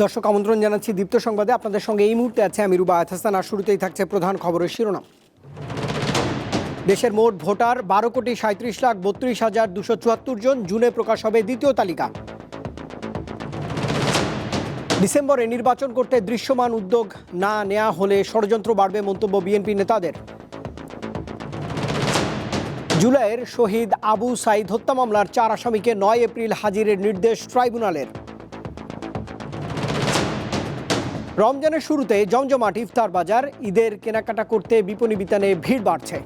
দর্শক, আমন্ত্রণ জানাচ্ছি দীপ্ত সংবাদে। আপনাদের সঙ্গে এই মুহূর্তে আছে আমি রুবা আয়াত আর শুরুতেই থাকছে প্রধান খবরের শিরোনাম। দেশের মোট ভোটার বারো কোটি সাঁত্রিশ লাখ বত্রিশ হাজার দুশো চুয়াত্তর জন। জুনে প্রকাশ হবে দ্বিতীয় তালিকা। ডিসেম্বরে নির্বাচন করতে দৃশ্যমান উদ্যোগ না নেওয়া হলে ষড়যন্ত্র বাড়বে মন্তব্য বিএনপি নেতাদের। জুলাইয়ের শহীদ আবু সাইদ হত্যা মামলার চার আসামিকে নয় এপ্রিল হাজিরের নির্দেশ ট্রাইব্যুনালের। রমজানের শুরুতে জমজমাট ইফতার বাজার, ঈদের কেনাকাটা করতে বিপণী বিতানে ভিড় বাড়ছে।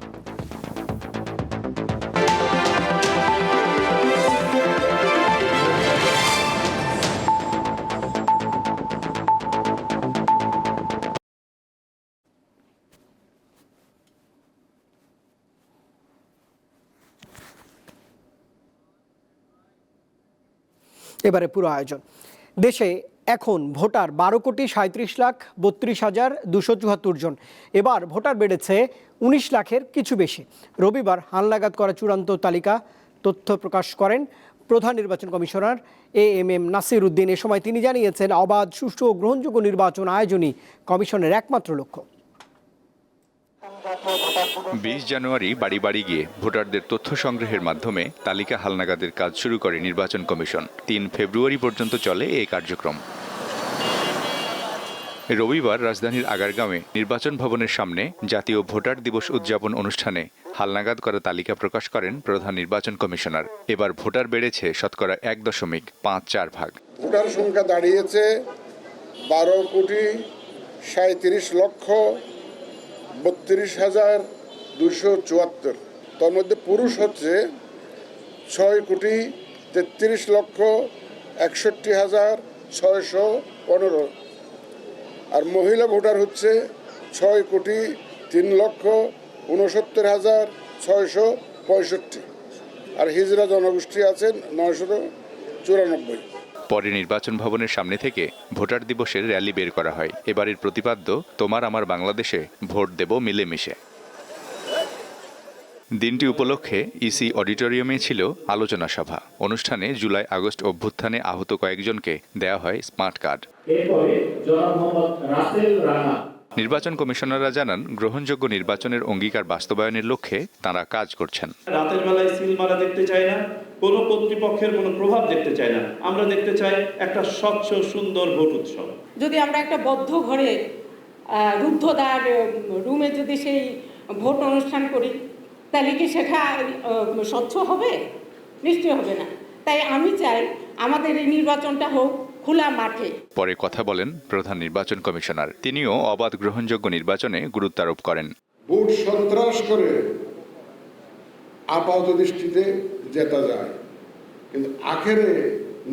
এবারে পুরো আয়োজন। দেশে এখন ভোটার বারো কোটি সাঁত্রিশ লাখ বত্রিশ হাজার দুশো চুয়াত্তর জন। এবার ভোটার বেড়েছে উনিশ লাখের কিছু বেশি। রবিবার হালনাগাদ করা চূড়ান্ত তালিকা তথ্য প্রকাশ করেন প্রধান নির্বাচন commissioner A M M Nasir Uddin. এ সময় তিনি জানিয়েছেন, অবাধ, সুষ্ঠু ও গ্রহণযোগ্য নির্বাচন আয়োজনই কমিশনের একমাত্র লক্ষ্য। বিশ জানুয়ারি বাড়ি বাড়ি গিয়ে ভোটারদের তথ্য সংগ্রহের মাধ্যমে তালিকা হালনাগাদের কাজ শুরু করে নির্বাচন কমিশন। তিন ফেব্রুয়ারি পর্যন্ত চলে এই কার্যক্রম। রবিবার রাজধানীর আগারগাঁওয়ে নির্বাচন ভবনের সামনে জাতীয় ভোটার দিবস উদযাপন অনুষ্ঠানে হালনাগাদ করা তালিকা প্রকাশ করেন প্রধান নির্বাচন কমিশনার। এবার ভোটার বেড়েছে শতকরা এক দশমিক পাঁচ চার ভাগ। ভোটার সংখ্যা দাঁড়িয়েছে বারো কোটি সাঁত্রিশ লক্ষ বত্রিশ হাজার দুশো চুয়াত্তর। তার মধ্যে পুরুষ হচ্ছে ছয় কোটি তেত্রিশ লক্ষ একষট্টি হাজার ছয়শো পনেরো। আর মহিলা ভোটার হচ্ছে ছয় কোটি তিন লক্ষ উনসত্তর হাজার ছয়শো পঁয়ষট্টি। আর হিজরা জনগোষ্ঠী আছেন নয়শত চুরানব্বই। পরে নির্বাচন ভবনের সামনে থেকে ভোটার দিবসের র্যালি বের করা হয়। এবারের প্রতিপাদ্য তোমার আমার বাংলাদেশে ভোট দেব মিলেমিশে। দিনটি উপলক্ষে ইসি অডিটোরিয়ামে ছিল আলোচনা সভা। অনুষ্ঠানে জুলাই আগস্ট অভ্যুত্থানে আহত কয়েকজনকে দেয়া হয় স্মার্ট কার্ড। এরপরে জনাব মোহাম্মদ রাসেল রানা। নির্বাচন কমিশনাররা জানান গ্রহণযোগ্য নির্বাচনের অঙ্গীকার বাস্তবায়নের লক্ষ্যে তাঁরা কাজ করছেন। রাতের বেলায় সিল মারা দেখতে চাই না। কোনো কর্তৃপক্ষের কোনো প্রভাব দেখতে চাই না। আমরা দেখতে চাই একটা স্বচ্ছ সুন্দর ভোট উৎসব। যদি আমরা একটা বদ্ধ ঘরে রুদ্ধদ্বার রুমে যদি সেই ভোট অনুষ্ঠান করি তাহলে কি সেটা আহ, স্বচ্ছ হবে? নিশ্চয় হবে না। তাই আমি চাই আমাদের এই নির্বাচনটা হোক খোলা মাঠে। পরে কথা বলেন প্রধান নির্বাচন কমিশনার। তিনিও অবাধ গ্রহণযোগ্য নির্বাচনে গুরুত্ব আরোপ করেন। ভোট সন্ত্রাস করে আপাত দৃষ্টিতে জেতা যায়। কিন্তু আখেরে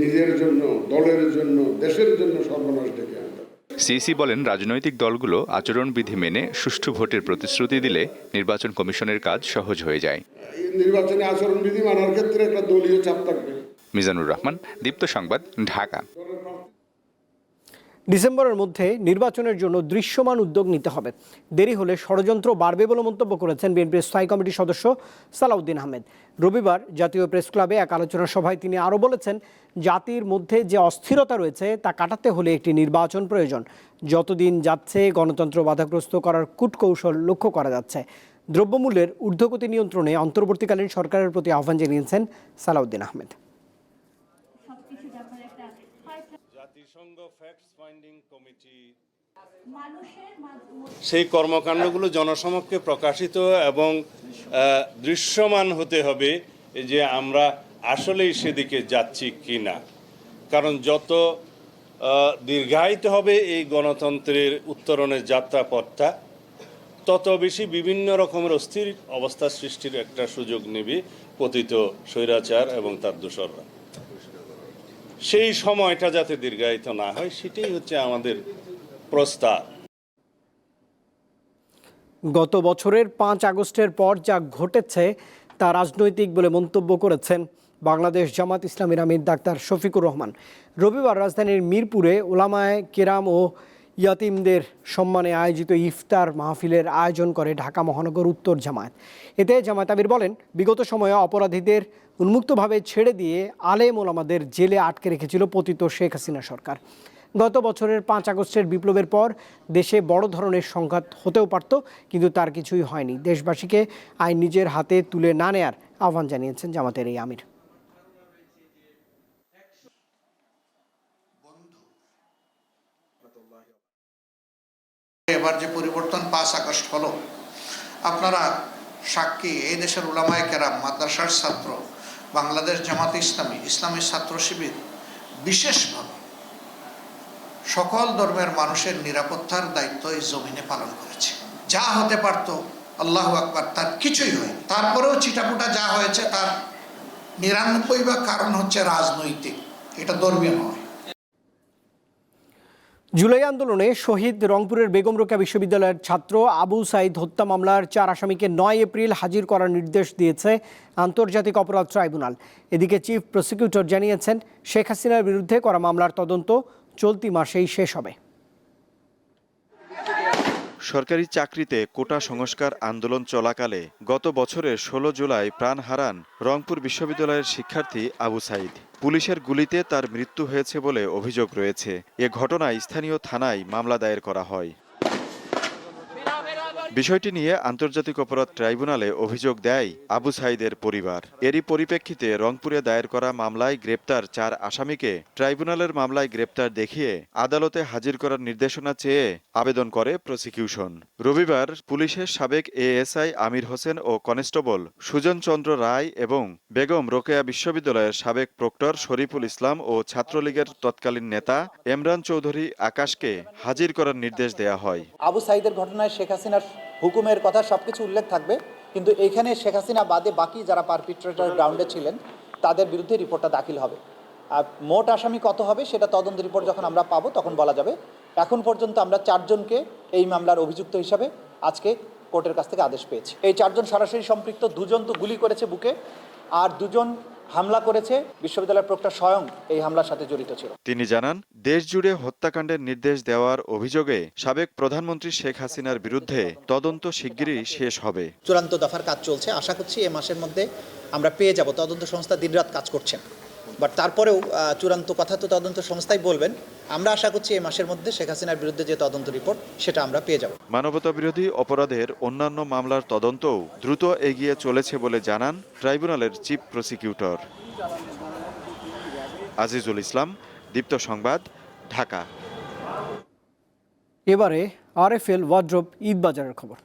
নিজের জন্য দলের জন্য দেশের জন্য সর্বনাশ ডেকে আনতে। সিসি বলেন রাজনৈতিক দলগুলো আচরণবিধি মেনে সুষ্ঠু ভোটের প্রতিশ্রুতি দিলে নির্বাচন কমিশনের কাজ সহজ হয়ে যায়। নির্বাচনে নির্বাচনী আচরণবিধি মানার ক্ষেত্রে একটা দলীয় চাপ থাকবে। মিজানুর রহমান দীপ্ত সংবাদ ঢাকা। ডিসেম্বরের মধ্যে নির্বাচনের জন্য দৃশ্যমান উদ্যোগ নিতে হবে। দেরি হলে ষড়যন্ত্র বাড়বে বলে মন্তব্য করেছেন বিএনপির স্থায়ী কমিটির সদস্য সালাউদ্দিন আহমেদ। রবিবার জাতীয় প্রেস ক্লাবে এক আলোচনা সভায় তিনি আরও বলেছেন, জাতির মধ্যে যে অস্থিরতা রয়েছে তা কাটাতে হলে একটি নির্বাচন প্রয়োজন। যতদিন যাচ্ছে, গণতন্ত্র বাধাগ্রস্ত করার কূটকৌশল লক্ষ্য করা যাচ্ছে। দ্রব্যমূল্যের ঊর্ধ্বগতি নিয়ন্ত্রণে অন্তর্বর্তীকালীন সরকারের প্রতি আহ্বান জানিয়েছেন সালাউদ্দিন আহমেদ। জাতিসংঘ ফ্যাক্টস ফাইন্ডিং কমিটি সেই কর্মকাণ্ডগুলো জনসমক্ষে প্রকাশিত এবং দৃশ্যমান হতে হবে যে আমরা আসলেই সেদিকে যাচ্ছি কি না কারণ যত দীর্ঘায়িত হবে এই গণতন্ত্রের উত্তরণের যাত্রাপথটা তত বেশি বিভিন্ন রকমের অস্থির অবস্থা সৃষ্টির একটা সুযোগ নেবে পতিত স্বৈরাচার এবং তার দোসররা। সেই সময়টা যাতে দীর্ঘায়িত না হয়, সেটাই হচ্ছে আমাদের প্রস্তাব। গত বছরের পাঁচ আগস্টের পর যা ঘটেছে তা রাজনৈতিক বলে মন্তব্য করেছেন বাংলাদেশ জামাত ইসলামীর আমির ডাক্তার শফিকুর রহমান। রবিবার রাজধানীর মিরপুরে ওলামায় কেরাম ও ইয়াতিমদের সম্মানে আয়োজিত ইফতার মাহফিলের আয়োজন করে ঢাকা মহানগর উত্তর জামায়াত। এতে জামায়াত আমির বলেন, বিগত সময়ে অপরাধীদের উন্মুক্তভাবে ছেড়ে দিয়ে আলেম ওলামাদের জেলে আটকে রেখেছিল পতিত শেখ হাসিনা সরকার। গত বছরের পাঁচ আগস্টের বিপ্লবের পর দেশে বড় ধরনের সংঘাত হতেও পারত, কিন্তু তার কিছুই হয়নি। দেশবাসীকে আইন নিজের হাতে তুলে না নেয়ার আহ্বান জানিয়েছেন জামাতের এই আমির। এবার যে পরিবর্তন পাঁচ আগস্ট হলো, আপনারা সাক্ষী এই দেশের উলামায় কেরাম, মাদ্রাসার ছাত্র, বাংলাদেশ জামাত ইসলামী ইসলামী ছাত্র শিবির বিশেষভাবে সকল ধর্মের মানুষের নিরাপত্তার দায়িত্ব এই জমিনে পালন করেছে। যা হতে পারত, আল্লাহ আকবার, তার কিছুই হয় তারপরেও চিটাপুটা যা হয়েছে তার নিরানব্বই বা কারণ হচ্ছে রাজনৈতিক, এটা ধর্মীয় নয়। জুলাই আন্দোলনে শহীদ রংপুরের বেগম রোকেয়া বিশ্ববিদ্যালয়ের ছাত্র আবু সাইদ হত্যা মামলার চার আসামিকে নয় এপ্রিল হাজির করার নির্দেশ দিয়েছে আন্তর্জাতিক অপরাধ ট্রাইব্যুনাল। এদিকে চিফ প্রসিকিউটর জানিয়েছেন, শেখ হাসিনার বিরুদ্ধে করা মামলার তদন্ত চলতি মাসেই শেষ হবে। সরকারি চাকরিতে কোটা সংস্কার আন্দোলন চলাকালে গত বছরের ষোলো জুলাই প্রাণ হারান রংপুর বিশ্ববিদ্যালয়ের শিক্ষার্থী আবু সাইদ। পুলিশের গুলিতে তার মৃত্যু হয়েছে বলে অভিযোগ রয়েছে। এ ঘটনায় স্থানীয় থানায় মামলা দায়ের করা হয়। বিষয়টি নিয়ে আন্তর্জাতিক অপরাধ ট্রাইব্যুনালে অভিযোগ দেয় আবু সাইদের পরিবার। এরই পরিপ্রেক্ষিতে রংপুরে দায়ের করা মামলায় গ্রেপ্তার চার আসামিকে ট্রাইব্যুনালের মামলায় গ্রেপ্তার দেখিয়ে আদালতে হাজির করার নির্দেশনা চেয়ে আবেদন করে প্রসিকিউশন। রবিবার পুলিশের সাবেক এএসআই আমির হোসেন ও কনস্টেবল সুজন চন্দ্র রায় এবং বেগম রোকেয়া বিশ্ববিদ্যালয়ের সাবেক প্রক্টর শরীফুল ইসলাম ও ছাত্রলীগের তৎকালীন নেতা এমরান চৌধুরী আকাশকে হাজির করার নির্দেশ দেয়া হয়। আবু সাইদের ঘটনায় শেখ হাসিনার হুকুমের কথা সব কিছু উল্লেখ থাকবে, কিন্তু এখানে শেখ হাসিনা বাদে বাকি যারা পারপিট্রেটর গ্রাউন্ডে ছিলেন, তাদের বিরুদ্ধে রিপোর্টটা দাখিল হবে। আর মোট আসামি কত হবে সেটা তদন্ত রিপোর্ট যখন আমরা পাবো তখন বলা যাবে। এখন পর্যন্ত আমরা চারজনকে এই মামলার অভিযুক্ত হিসাবে আজকে কোর্টের কাছ থেকে আদেশ পেয়েছি। এই চারজন সরাসরি সম্পৃক্ত, দুজন তো গুলি করেছে বুকে, আর দুজন হামলা করেছে বিশ্ববিদ্যালয়ের প্রক্টর স্বয়ং এই হামলার সাথে জড়িত ছিল। তিনি জানান দেশ জুড়ে হত্যাকাণ্ডের নির্দেশ দেওয়ার অভিযোগে সাবেক প্রধানমন্ত্রী শেখ হাসিনার বিরুদ্ধে তদন্ত শিগগিরই শেষ হবে। চূড়ান্ত দফার কাজ চলছে। আশা করছি এ মাসের মধ্যে আমরা পেয়ে যাব। তদন্ত সংস্থা দিনরাত কাজ করছেন। বাট তারপরেও চূড়ান্ত কথা তো তদন্ত সংস্থাই বলবেন। আমরা আশা করছি এই মাসের মধ্যে শেখ হাসিনার বিরুদ্ধে যে তদন্ত রিপোর্ট সেটা আমরা পেয়ে যাব। মানবতা বিরোধী অপরাধের অন্যান্য মামলার তদন্তও দ্রুত এগিয়ে চলেছে বলে জানান ট্রাইব্যুনালের চিফ প্রসিকিউটর। আজিজুল ইসলাম দীপ্ত সংবাদ ঢাকা। এবারে আরএফএল ওয়ার্ড্রোপ ঈদ বাজারের খবর।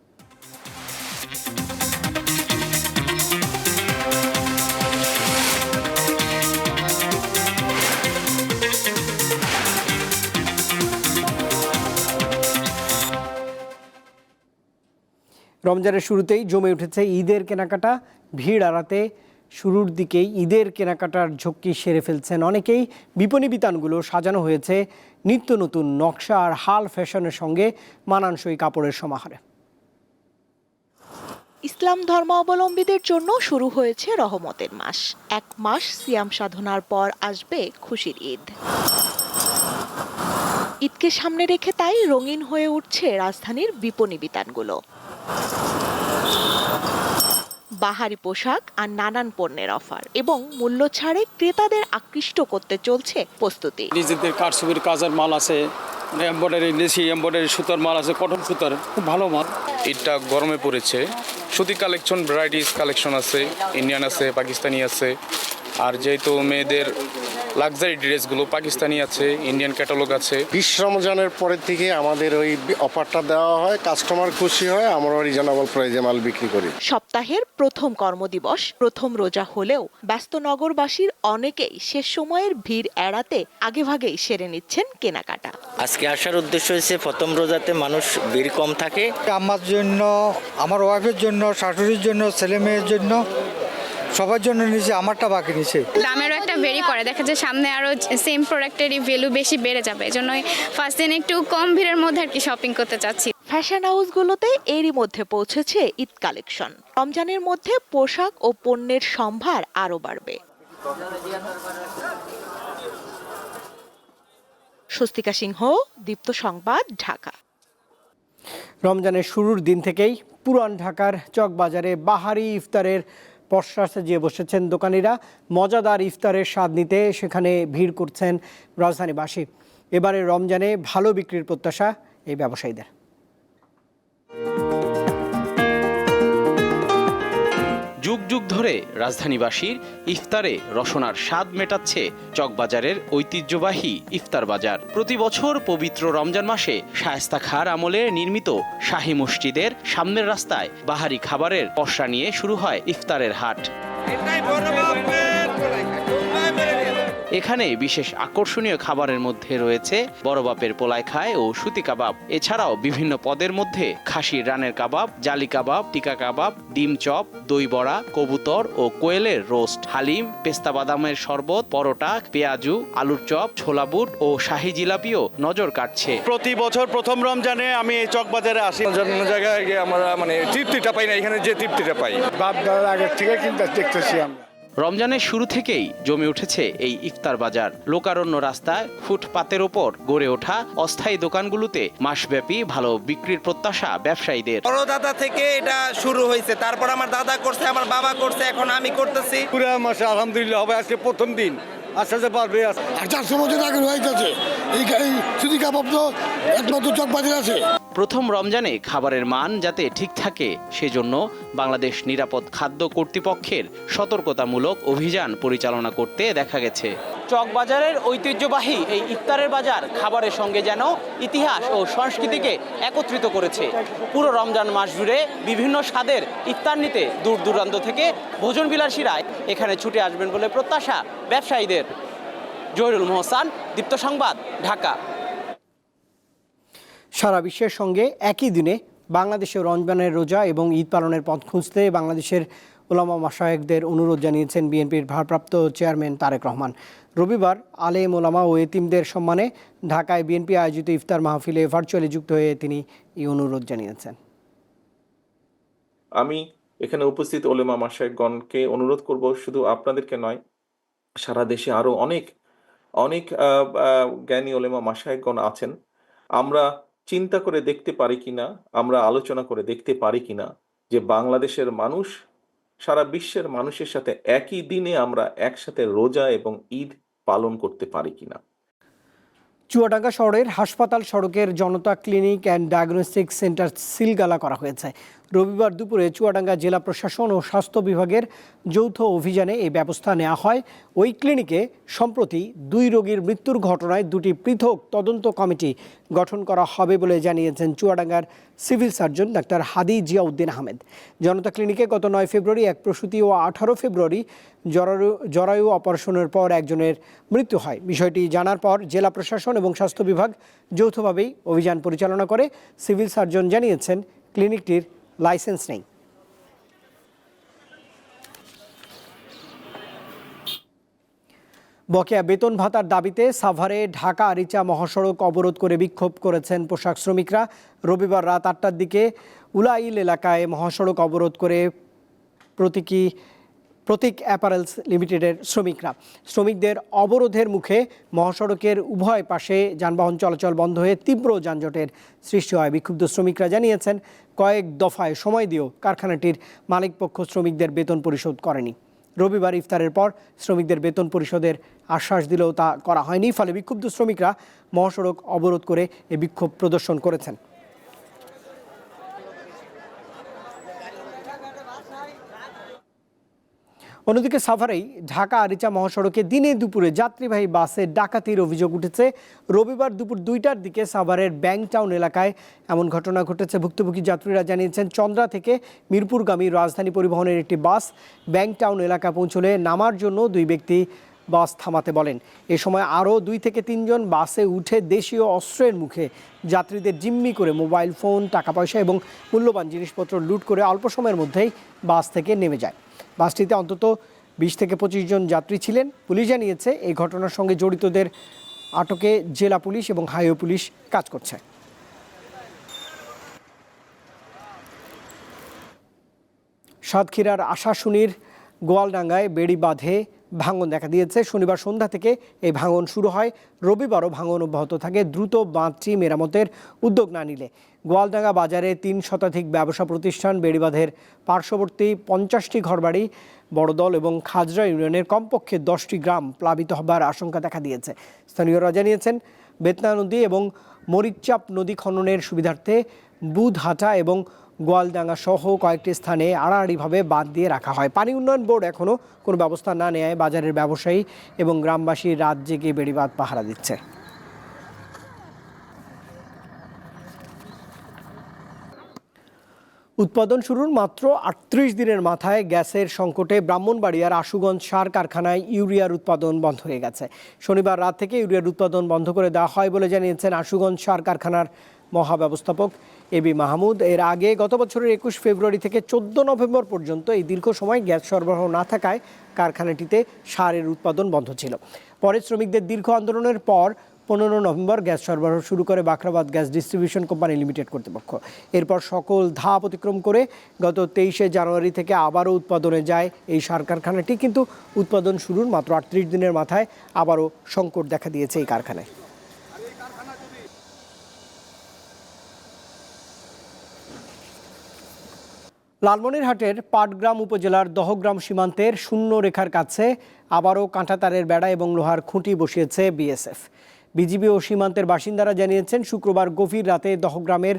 রমজানের শুরুতেই জমে উঠেছে ঈদের কেনাকাটা। ভিড় আড়াতে শুরুর দিকেই ঈদের কেনাকাটার ঝক্কি সেরে ফেলছেন অনেকেই। বিপণী বিতানগুলো সাজানো হয়েছে নিত্য নতুন নকশা আর হাল ফ্যাশনের সঙ্গে মানানসই কাপড়ের সমাহারে। ইসলাম ধর্মাবলম্বীদের জন্য শুরু হয়েছে রহমতের মাস। এক মাস সিয়াম সাধনার পর আসবে খুশির ঈদ। ঈদকে সামনে রেখে তাই রঙিন হয়ে উঠছে রাজধানীর বিপণী বিতানগুলো। বাহারি পোশাক আর নানান পণ্যের অফার এবং মূল্য ছাড়ে ক্রেতাদের আকৃষ্ট করতে চলছে প্রস্তুতি। নিজেদের কারসুবির কাজের মাল আছে এম্বয়ডারি দেশি এম্বয়ডারি সুতার মাল আছে কটন সুতার খুব ভালো মাল। ঈদটা গরমে পড়েছে। সুতি কালেকশন ভ্যারাইটিস কালেকশন আছে ইন্ডিয়ান আছে পাকিস্তানি আছে। আর যেহেতু মেয়েদের লাক্সারি ড্রেসগুলো পাকিস্তানি আছে ইন্ডিয়ান ক্যাটালগ আছে। বিশ রমজানের পরের থেকে আমাদের ওই অফারটা দেওয়া হয় কাস্টমার খুশি হয় আমরা রিজনেবল প্রাইজে মাল বিক্রি করি। সপ্তাহের প্রথম কর্মদিবস প্রথম রোজা হলেও ব্যস্ত নগরবাসীর অনেকেই শেষ সময়ের ভিড় এড়াতে আগেভাগেই সেরে নিচ্ছেন কেনাকাটা। আজকে আসার উদ্দেশ্য হচ্ছে প্রথম রোজাতে মানুষ ভিড় কম থাকে। আমার জন্য আমার ওয়াইফের জন্য শাশুড়ির জন্য ছেলে মেয়ের জন্য সবার জন্য নিচে আমারটা বাকি নিচে দামেরও একটা ভেরি করে। দেখা যায় সামনে আরও সেম প্রোডাক্টেরই ভ্যালু বেশি বেড়ে যাবে। এই এজন্যই ফার্স্ট দিন একটু কম ভিড়ের মধ্যে আর কি শপিং করতে চাচ্ছি। ফ্যাশন হাউসগুলোতে এরই মধ্যে পৌঁছেছে ঈদ কালেকশন রমজানের মধ্যে পোশাক ও পণ্যের সম্ভার আরও বাড়বে। স্বস্তিকা সিংহ দীপ্ত সংবাদ ঢাকা। রমজানের শুরুর দিন থেকেই পুরান ঢাকার চকবাজারে বাহারি ইফতারের পসরা যেয়ে বসেছেন দোকানিরা। মজাদার ইফতারের স্বাদ নিতে সেখানে ভিড় করছেন রাজধানীবাসী। এবারে রমজানে ভালো বিক্রির প্রত্যাশা এই ব্যবসায়ীদের। যুগ ধরে রাজধানীবাসীর ইফতারে রসনার স্বাদ মেটাচ্ছে চকবাজারের ঐতিহ্যবাহী ইফতার বাজার। প্রতি বছর পবিত্র রমজান মাসে শায়স্তা খার আমলে নির্মিত শাহী মসজিদের সামনের রাস্তায় বাহারি খাবারের পসরা নিয়ে শুরু হয় ইফতারের হাট। এখানে বিশেষ আকর্ষণীয় খাবারের মধ্যে রয়েছে বড় বাপের পোলায় খায় ও সুতি কাবাব। এছাড়াও বিভিন্ন পদের মধ্যে খাসির রানের কাবাব জালি কাবাব টিকা কাবাব ডিম চপ দই বড়া কবুতর ও কোয়েলের রোস্ট হালিম পেস্তা বাদামের শরবত পরোটা পেঁয়াজু আলুর চপ ছোলা বুট ও শাহি জিলাপিও নজর কাটছে প্রতি বছর প্রথম রমজানে আমি এই চকবাজারে আসি। অন্য জায়গায় গিয়ে আমরা মানে তৃপ্তিটা পাই না এখানে যে তৃপ্তিটা পাই। বাপ দাদার আগের থেকে কিন্তু দেখতেছি আমরা। রমজানের শুরু থেকেই জমে উঠেছে এই ইফতার বাজার। লোকারণ্য রাস্তায় ফুটপাতের ওপর গড়ে ওঠা অস্থায়ী দোকানগুলোতে মাসব্যাপী ভালো বিক্রির প্রত্যাশা ব্যবসায়ীদের। বড় দাদা থেকে এটা শুরু হয়েছে তারপর আমার দাদা করছে আমার বাবা করছে এখন আমি করতেছি। পুরো মাসে আলহামদুলিল্লাহ হবে আজকে প্রথম দিন। আস্তে আস্তে পারবে আর চারশো বছর আগে একমাত্র চকবাজার আছে। প্রথম রমজানে খাবারের মান যাতে ঠিক থাকে, সেজন্য বাংলাদেশ নিরাপদ খাদ্য কর্তৃপক্ষের সতর্কতামূলক অভিযান পরিচালনা করতে দেখা গেছে। চকবাজারের ঐতিহ্যবাহী এই ইফতারের বাজার খাবারের সঙ্গে যেন ইতিহাস ও সংস্কৃতিকে একত্রিত করেছে। পুরো রমজান মাস জুড়ে বিভিন্ন স্বাদের ইফতার নিতে দূর দূরান্ত থেকে ভোজন বিলাসীরা এখানে ছুটে আসবেন বলে প্রত্যাশা ব্যবসায়ীদের। জহিরুল মোহসান, দীপ্ত সংবাদ, ঢাকা। সারা বিশ্বের সঙ্গে একই দিনে বাংলাদেশের রমজানের রোজা এবং ঈদ পালনের পথ খুঁজতে বাংলাদেশের ওলামা মাসায়েকদের অনুরোধ জানিয়েছেন বিএনপির ভারপ্রাপ্ত চেয়ারম্যান তারেক রহমান। রবিবার আলেম ওলামা ও এতিমদের সম্মানে ঢাকায় বিএনপি আয়োজিত ইফতার মাহফিলে ভার্চুয়ালি যুক্ত হয়ে তিনি এই অনুরোধ জানিয়েছেন। আমি এখানে উপস্থিত ওলেমা মাসায়কগণকে অনুরোধ করব শুধু আপনাদেরকে নয়, সারা দেশে আরও অনেক অনেক জ্ঞানী ওলেমা মাসায়কগণ আছেন। আমরা চিন্তা করে দেখতে পারি কিনা, আমরা আলোচনা করে দেখতে পারি কিনা যে বাংলাদেশের মানুষ, সারা বিশ্বের মানুষের সাথে একই দিনে আমরা একসাথে রোজা এবং ঈদ পালন করতে পারি কিনা। চুয়াডাঙ্গা শহরের হাসপাতাল সড়কের Janata clinic and diagnostic centre সিলগালা করা হয়েছে। রবিবার দুপুরে চুয়াডাঙ্গা জেলা প্রশাসন ও স্বাস্থ্য বিভাগের যৌথ অভিযানে এই ব্যবস্থা নেওয়া হয়। ওই ক্লিনিকে সম্প্রতি দুই রোগীর মৃত্যুর ঘটনায় দুটি পৃথক তদন্ত কমিটি গঠন করা হবে বলে জানিয়েছেন চুয়াডাঙ্গার civil surgeon doctor Hadi Ziauddin Ahmed. Janata ক্লিনিকে গত নয় ফেব্রুয়ারি, এক প্রসূতি ও আঠারো ফেব্রুয়ারি জরায়ু অপারেশনের পর একজনের মৃত্যু হয়। বিষয়টি জানার পর জেলা প্রশাসন এবং স্বাস্থ্য বিভাগ যৌথভাবেই অভিযান পরিচালনা করে। সিভিল সার্জন জানিয়েছেন, ক্লিনিকটির লাইসেন্স নেই বকেয়া বেতন ভাতার দাবিতে সাভারে ঢাকা আরিচা মহাসড়ক অবরোধ করে বিক্ষোভ করেছেন পোশাক শ্রমিকরা। রবিবার রাত আটটার দিকে উলাইল এলাকায় মহাসড়ক অবরোধ করে প্রতীকী প্রতীক অ্যাপারেলস লিমিটেডের শ্রমিকরা। শ্রমিকদের অবরোধের মুখে মহাসড়কের উভয় পাশে যানবাহন চলাচল বন্ধ হয়ে তীব্র যানজটের সৃষ্টি হয়। বিক্ষুব্ধ শ্রমিকরা জানিয়েছেন, কয়েক দফায় সময় দিয়েও কারখানাটির মালিকপক্ষ শ্রমিকদের বেতন পরিশোধ করেনি। রবিবার ইফতারের পর শ্রমিকদের বেতন পরিশোধের আশ্বাস দিলেও তা করা হয়নি। ফলে বিক্ষুব্ধ শ্রমিকরা মহাসড়ক অবরোধ করে এ বিক্ষোভ প্রদর্শন করেছেন। অন্যদিকে সাভারেই ঢাকা আরিচা মহাসড়কে দিনে দুপুরে যাত্রীবাহী বাসে ডাকাতির অভিযোগ উঠেছে। রবিবার দুপুর দুইটার দিকে সাভারের ব্যাংক টাউন এলাকায় এমন ঘটনা ঘটেছে। ভুক্তভোগী যাত্রীরা জানিয়েছেন, চন্দ্রা থেকে মিরপুরগামী রাজধানী পরিবহনের একটি বাস ব্যাংক টাউন এলাকা পৌঁছলে নামার জন্য দুই ব্যক্তি বাস থামাতে বলেন। এ সময় আরও দুই থেকে তিনজন বাসে উঠে দেশীয় অস্ত্রের মুখে যাত্রীদের জিম্মি করে মোবাইল ফোন, টাকা পয়সা এবং মূল্যবান জিনিসপত্র লুট করে অল্প সময়ের মধ্যেই বাস থেকে নেমে যায়। বাসটিতে অন্তত বিশ থেকে পঁচিশ জন যাত্রী ছিলেন। পুলিশ জানিয়েছে, এই ঘটনার সঙ্গে জড়িতদের আটকে জেলা পুলিশ এবং হাইওয়ে পুলিশ কাজ করছে। সাতক্ষীরার আশাশুনির গোয়ালডাঙ্গায় বেড়ি বাঁধে ভাঙন দেখা দিয়েছে। শনিবার সন্ধ্যা থেকে এই ভাঙন শুরু হয়। রবিবারও ভাঙন অব্যাহত থাকে। দ্রুত বাঁধটি মেরামতের উদ্যোগ না নিলে গোয়ালডাঙ্গা বাজারে তিন শতাধিক ব্যবসা প্রতিষ্ঠান বেড়িবাঁধের পার্শ্ববর্তী পঞ্চাশটি ঘরবাড়ি, বড়দল এবং খাজরা ইউনিয়নের কমপক্ষে দশটি গ্রাম প্লাবিত হবার আশঙ্কা দেখা দিয়েছে। স্থানীয়রা জানিয়েছেন, বেতনা নদী এবং মরিকচাপ নদী খননের সুবিধার্থে বুধহাটা এবং গোয়ালডাঙ্গা সহ কয়েকটি স্থানে আড়াআড়িভাবে বাদ দিয়ে রাখা হয়। পানি উন্নয়ন বোর্ড এখনও কোনো ব্যবস্থা না নেয় বাজারের ব্যবসায়ী এবং গ্রামবাসী রাত জেগে বেড়িবাঁধ পাহারা দিচ্ছে। উৎপাদন শুরুর মাত্র আটত্রিশ দিনের মাথায় গ্যাসের সংকটে ব্রাহ্মণবাড়িয়ার আশুগঞ্জ সার কারখানায় ইউরিয়ার উৎপাদন বন্ধ হয়ে গেছে। শনিবার রাত থেকে ইউরিয়ার উৎপাদন বন্ধ করে দেওয়া হয় বলে জানিয়েছেন আশুগঞ্জ সার কারখানার মহাব্যবস্থাপক। এবি মাহমুদ। এর আগে গত বছরের একুশ ফেব্রুয়ারি থেকে চোদ্দ নভেম্বর পর্যন্ত এই দীর্ঘ সময় গ্যাস সরবরাহ না থাকায় কারখানাটিতে সারের উৎপাদন বন্ধ ছিল। পরে শ্রমিকদের দীর্ঘ আন্দোলনের পর পনেরো নভেম্বর গ্যাস সরবরাহ শুরু করে Bakhrabad gas distribution company limited কর্তৃপক্ষ। এরপর সকল ধাপ অতিক্রম করে গত তেইশে জানুয়ারি থেকে আবারও উৎপাদনে যায় এই সার কারখানাটি, কিন্তু উৎপাদন শুরুর মাত্র আটত্রিশ দিনের মাথায় আবারও সংকট দেখা দিয়েছে এই কারখানায়। লালমনিরহাটের পাটগ্রাম উপজেলার দহগ্রাম সীমান্তের শূন্য রেখার কাছে আবারও কাঁটাতারের বেড়া এবং লোহার খুঁটি বসিয়েছে বিএসএফ। বিজিবি ও সীমান্তের বাসিন্দারা জানিয়েছেন, শুক্রবার গভীর রাতে দহগ্রামের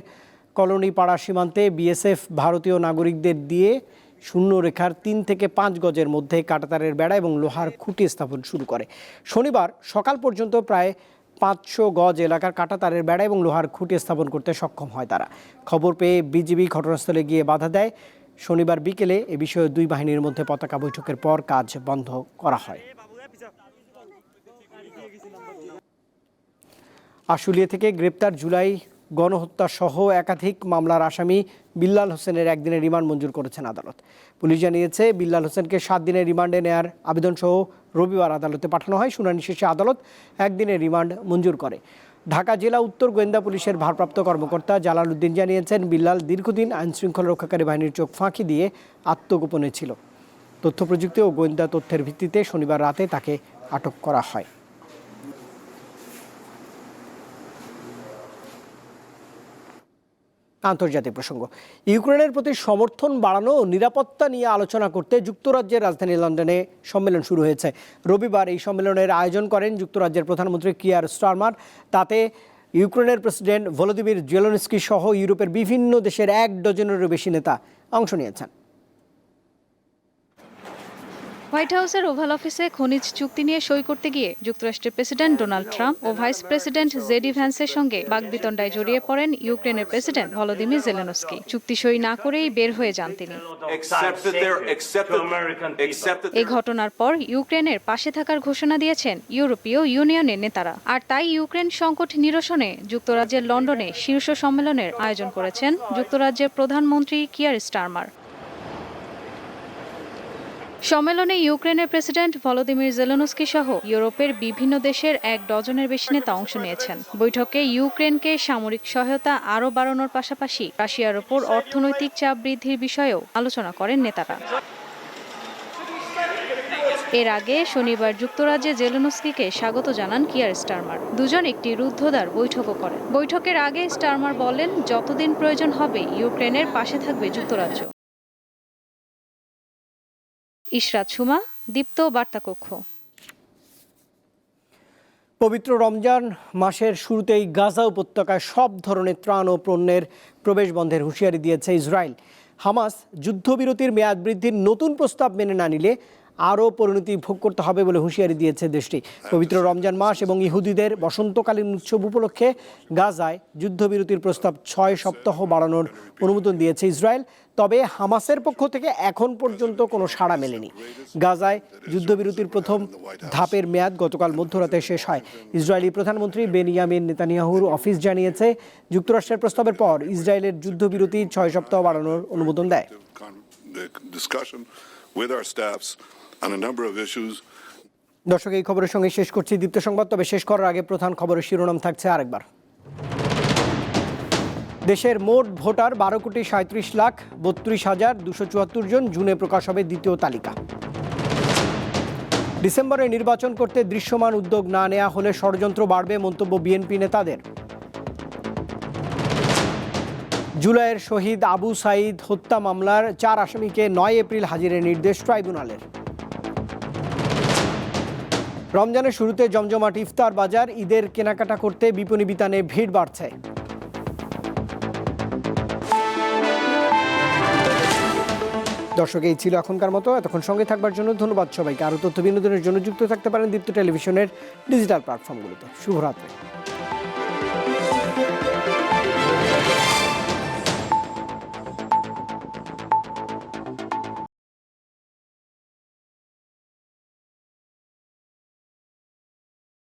কলোনি পাড়া সীমান্তে বিএসএফ ভারতীয় নাগরিকদের দিয়ে শূন্য রেখার তিন থেকে পাঁচ গজের মধ্যে কাঁটাতারের বেড়া এবং লোহার খুঁটি স্থাপন শুরু করে। শনিবার সকাল পর্যন্ত প্রায় পাঁচশো গজ এলাকার কাটা তারের বেড়া এবং লোহার খুঁটি স্থাপন করতে সক্ষম হয় তারা। খবর পেয়ে বিজিবি ঘটনাস্থলে গিয়ে বাধা দেয়। শনিবার বিকেলে এ বিষয়ে দুই বাহিনীর মধ্যে পতাকা বৈঠকের পর কাজ বন্ধ করা হয়। আশুলিয়া থেকে গ্রেপ্তার জুলাই গণহত্যা সহ একাধিক মামলার আসামি বিল্লাল হোসেনের একদিনের রিমান্ড মঞ্জুর করেছেন আদালত। পুলিশ জানিয়েছে, বিল্লাল হোসেনকে সাত দিনের রিমান্ডে নেয়ার আবেদন সহ রবিবার আদালতে পাঠানো হয়। শুনানি শেষে আদালত একদিনের রিমান্ড মঞ্জুর করে। ঢাকা জেলা উত্তর গোয়েন্দা পুলিশের ভারপ্রাপ্ত কর্মকর্তা জালাল উদ্দিন জানিয়েছেন, বিল্লাল দীর্ঘদিন আইনশৃঙ্খলা রক্ষাকারী বাহিনীর চোখ ফাঁকি দিয়ে আত্মগোপনে ছিল। তথ্য প্রযুক্তি ও গোয়েন্দা তথ্যের ভিত্তিতে শনিবার রাতে তাকে আটক করা হয়। আন্তর্জাতিক প্রসঙ্গ। ইউক্রেনের প্রতি সমর্থন বাড়ানো ও নিরাপত্তা নিয়ে আলোচনা করতে যুক্তরাজ্যের রাজধানী লন্ডনে সম্মেলন শুরু হয়েছে। রবিবার এই সম্মেলনের আয়োজন করেন যুক্তরাজ্যের প্রধানমন্ত্রী কিয়ার স্টারমার। তাতে ইউক্রেনের প্রেসিডেন্ট ভলোদিমির জেলনস্কি সহ ইউরোপের বিভিন্ন দেশের এক ডজনেরও বেশি নেতা অংশ নিয়েছেন। হোয়াইট হাউসের ওভাল অফিসে খনিজ চুক্তি নিয়ে সই করতে গিয়ে যুক্তরাষ্ট্রের প্রেসিডেন্ট ডোনাল্ড ট্রাম্প ও ভাইস প্রেসিডেন্ট জেডি ভ্যান্সের সঙ্গে বাগবিতণ্ডায় জড়িয়ে পড়েন ইউক্রেনের প্রেসিডেন্ট ভলোদিমির জেলেনস্কি। চুক্তি সই না করেই বের হয়ে যান তিনি। এই ঘটনার পর ইউক্রেনের পাশে থাকার ঘোষণা দিয়েছেন ইউরোপীয় ইউনিয়নের নেতারা। আর তাই ইউক্রেন সংকট নিরসনে যুক্তরাজ্যের লন্ডনে শীর্ষ সম্মেলনের আয়োজন করেছেন যুক্তরাজ্যের প্রধানমন্ত্রী কিয়ার স্টারমার। সম্মেলনে ইউক্রেনের প্রেসিডেন্ট ভলোদিমির জেলেনস্কি সহ ইউরোপের বিভিন্ন দেশের এক ডজনের বেশি নেতা অংশ নিয়েছেন। বৈঠকে ইউক্রেনকে সামরিক সহায়তা আরও বাড়ানোর পাশাপাশি রাশিয়ার ওপর অর্থনৈতিক চাপ বৃদ্ধির বিষয়েও আলোচনা করেন নেতারা। এর আগে শনিবার যুক্তরাজ্যে জেলেনস্কিকে স্বাগত জানান কিয়ার স্টারমার। দুজন একটি রুদ্ধদ্বার বৈঠকও করেন। বৈঠকের আগে স্টারমার বলেন, যতদিন প্রয়োজন হবে, ইউক্রেনের পাশে থাকবে যুক্তরাজ্য। ইশরাত সুমা, দীপ্ত বার্তাকক্ষ। পবিত্র রমজান মাসের শুরুতেই গাজা উপত্যকায় সব ধরনের ত্রাণ ও পণ্যের প্রবেশ বন্ধের হুঁশিয়ারি দিয়েছে ইসরায়েল। হামাস যুদ্ধবিরতির মেয়াদ বৃদ্ধির নতুন প্রস্তাব মেনে না নিলে আরও পরিণতি ভোগ করতে হবে বলে হুঁশিয়ারি দিয়েছে দেশটি। পবিত্র রমজান মাস এবং ইহুদিদের বসন্তকালীন উৎসব উপলক্ষে গাজায় যুদ্ধবিরতির প্রস্তাব ছয় সপ্তাহ বাড়ানোর অনুমোদন দিয়েছে ইসরায়েল। তবে হামাসের পক্ষ থেকে এখন পর্যন্ত কোনো সাড়া মেলেনি। গাজায় যুদ্ধবিরতির প্রথম ধাপের মেয়াদ গতকাল মধ্যরাতে শেষ হয়। ইসরায়েলি প্রধানমন্ত্রী বেনিয়ামিন নেতানিয়াহুর অফিস জানিয়েছে, যুক্তরাষ্ট্রের প্রস্তাবের পর ইসরায়েলের যুদ্ধবিরতি ছয় সপ্তাহ বাড়ানোর অনুমোদন দেয়। On a number of issues. দর্শক, এই খবরের সঙ্গে শেষ করছি দীপ্ত সংবাদ, তবে শেষ করার আগে প্রধান খবরের শিরোনাম থাকছে আরেকবার। দেশের মোট ভোটার বারো কোটি সাঁত্রিশ লাখ বত্রিশ হাজার দুশো চুয়াত্তর জন জুনে প্রকাশ হবে দ্বিতীয় তালিকা। ডিসেম্বরে নির্বাচন করতে দৃশ্যমান উদ্যোগ না নেওয়া হলে ষড়যন্ত্র বাড়বে মন্তব্য বিএনপি নেতাদের। জুলাইয়ের শহীদ আবু সাইদ হত্যা মামলার চার আসামিকে নয় এপ্রিল হাজিরের নির্দেশ ট্রাইব্যুনালের। রমজানের শুরুতে জমজমাট ইফতার বাজার, ঈদের কেনাকাটা করতে বিপণী বিতানে ভিড় বাড়ছে। দর্শক, এই ছিল এখনকার মতো। এতক্ষণ সঙ্গে থাকবার জন্য ধন্যবাদ সবাইকে। আরও তথ্য বিনোদনের জন্য যুক্ত থাকতে পারেন দীপ্ত টেলিভিশনের ডিজিটাল প্ল্যাটফর্মগুলোতে। শুভরাত্রি।